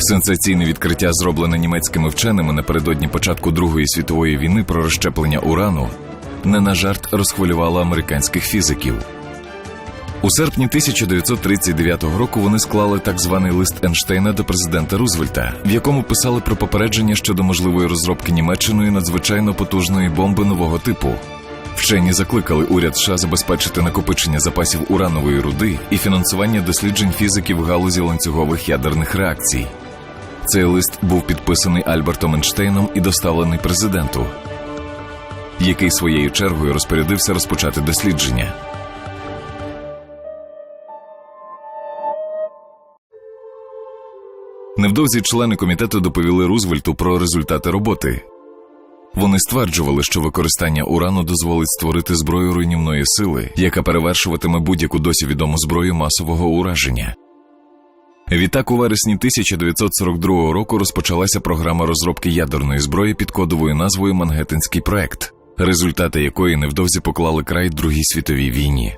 Сенсаційне відкриття, зроблене німецькими вченими напередодні початку Другої світової війни про розщеплення урану, не на жарт розхвилювало американських фізиків. У серпні 1939 року вони склали так званий лист Ейнштейна до президента Рузвельта, в якому писали про попередження щодо можливої розробки Німеччиною надзвичайно потужної бомби нового типу. Вчені закликали уряд США забезпечити накопичення запасів уранової руди і фінансування досліджень фізики в галузі ланцюгових ядерних реакцій. Цей лист був підписаний Альбертом Ейнштейном і доставлений президенту, який своєю чергою розпорядився розпочати дослідження. Невдовзі члени комітету доповіли Рузвельту про результати роботи. Вони стверджували, що використання урану дозволить створити зброю руйнівної сили, яка перевершуватиме будь-яку досі відому зброю масового ураження. Відтак, у вересні 1942 року розпочалася програма розробки ядерної зброї під кодовою назвою Мангеттенський проект, результати якої невдовзі поклали край Другій світовій війні.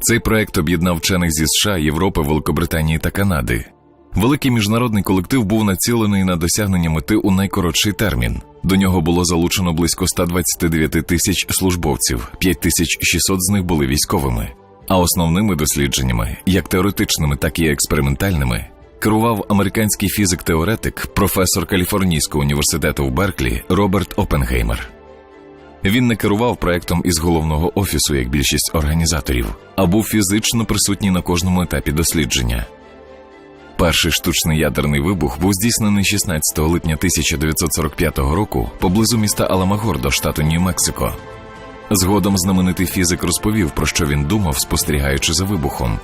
Цей проект об'єднав вчених зі США, Європи, Великобританії та Канади. Великий міжнародний колектив був націлений на досягнення мети у найкоротший термін. До нього було залучено близько 129 тисяч службовців, 5600 з них були військовими. А основними дослідженнями, як теоретичними, так і експериментальними, керував американський фізик-теоретик, професор Каліфорнійського університету в Берклі Роберт Опенгеймер. Він не керував проектом із головного офісу, як більшість організаторів, а був фізично присутній на кожному етапі дослідження. Перший штучний ядерний вибух був здійснений 16 липня 1945 року поблизу міста Аламагордо, штату Нью-Мексико. Згодом знаменитий фізик розповів, про що він думав, спостерігаючи за вибухом.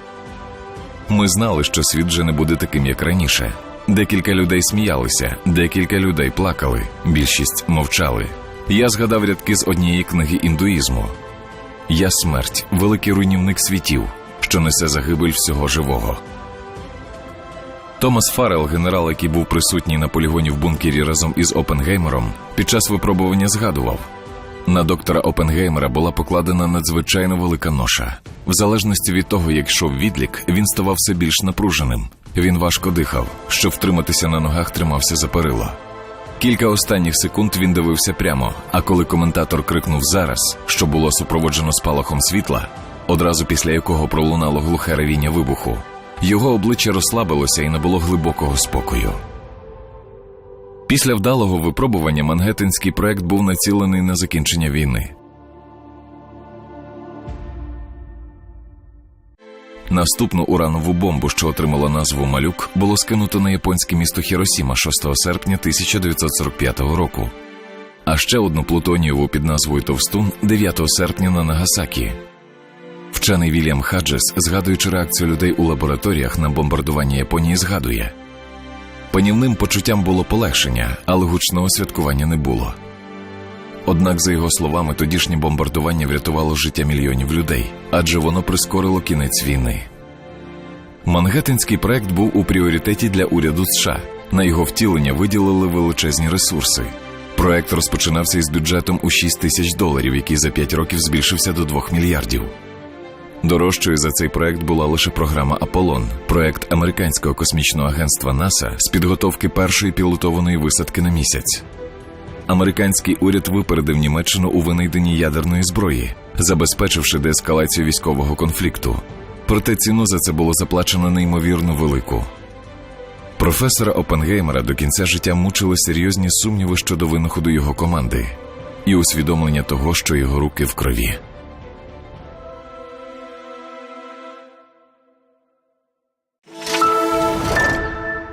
Ми знали, що світ вже не буде таким, як раніше. Декілька людей сміялися, декілька людей плакали, більшість мовчали. Я згадав рядки з однієї книги індуїзму: Я смерть, великий руйнівник світів, що несе загибель всього живого. Томас Фаррелл, генерал, який був присутній на полігоні в бункері разом із Опенгеймером, під час випробування згадував: на доктора Опенгеймера була покладена надзвичайно велика ноша. В залежності від того, як йшов відлік, він ставав все більш напруженим. Він важко дихав, щоб втриматися на ногах, тримався за перила. Кілька останніх секунд він дивився прямо. А коли коментатор крикнув зараз, що було супроводжено спалахом світла, одразу після якого пролунало глухе ревіння вибуху, його обличчя розслабилося і набуло глибокого спокою. Після вдалого випробування Мангеттенський проект був націлений на закінчення війни. Наступну уранову бомбу, що отримала назву Малюк, було скинуто на японське місто Хіросіма 6 серпня 1945 року. А ще одну плутонієву під назвою Товстун 9 серпня на Нагасакі. Вчений Вільям Хаджес, згадуючи реакцію людей у лабораторіях на бомбардування Японії, згадує панівним почуттям було полегшення, але гучного святкування не було. Однак, за його словами, тодішнє бомбардування врятувало життя мільйонів людей, адже воно прискорило кінець війни. Мангеттенський проект був у пріоритеті для уряду США. На його втілення виділили величезні ресурси. Проект розпочинався із бюджетом у 6 тисяч доларів, який за 5 років збільшився до 2 мільярдів. Дорожчою за цей проект була лише програма Аполлон, проект американського космічного агентства НАСА з підготовки першої пілотованої висадки на місяць. Американський уряд випередив Німеччину у винайденні ядерної зброї, забезпечивши деескалацію військового конфлікту. Проте ціну за це було заплачено неймовірно велику. Професора Опенгеймера до кінця життя мучили серйозні сумніви щодо винаходу його команди і усвідомлення того, що його руки в крові.